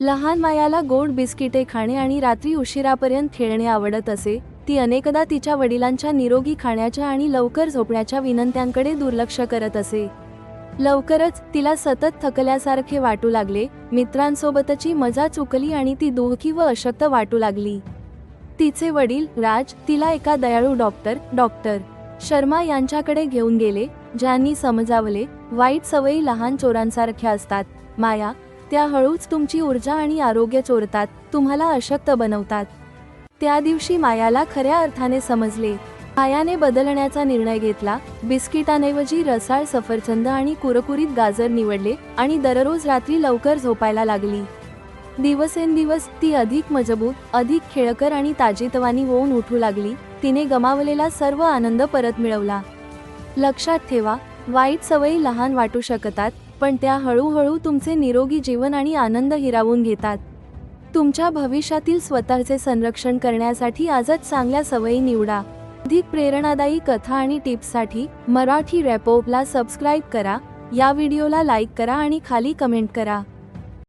लहान मायाला गोड बिस्किटे खाणे आणि रात्री उशिरापर्यंत खेळणे आवडत असे ती अनेकदा तिच्या वडिलांच्या निरोगी खाण्याच्या आणि लवकर झोपण्याच्या विनंत्यांकडे दुर्लक्ष करत असे. लवकरच तिला सतत थकल्यासारखे वाटू लागले मित्रांसोबतची मजा चुकली आणि ती दुःखी व अशक्त वाटू लागली. तिचे वडील राज तिला एका दयाळू डॉक्टर डॉक्टर शर्मा यांच्याकडे घेऊन गेले ज्यांनी समजावले वाईट सवयी लहान चोरांसारख्या असतात माया त्या हळूच तुमची ऊर्जा आणि आरोग्य चोरतात तुम्हाला अशक्त बनवतात. त्या दिवशी मायाला खऱ्या अर्थाने समजले. मायाने बदलण्याचा निर्णय घेतला. बिस्किटांऐवजी रसाळ सफरचंद आणि कुरकुरीत गाजर निवडले आणि दररोज रात्री लवकर झोपायला लागली. दिवसेंदिवस ती अधिक मजबूत अधिक खेळकर आणि ताजेतवानी होऊन उठू लागली. तिने गमावलेला सर्व आनंद परत मिळवला. लक्षात ठेवा वाईट सवयी लहान वाटू शकतात पण त्या हळूहळू तुमचे निरोगी जीवन आणि आनंद हिरावून घेतात. तुमच्या भविष्यातील स्वतःचे संरक्षण करण्यासाठी आजच चांगल्या सवयी निवडा. अधिक प्रेरणादायी कथा आणि टिप्ससाठी मराठी रॅपोपला सबस्क्राईब करा या व्हिडिओला लाईक करा आणि खाली कमेंट करा.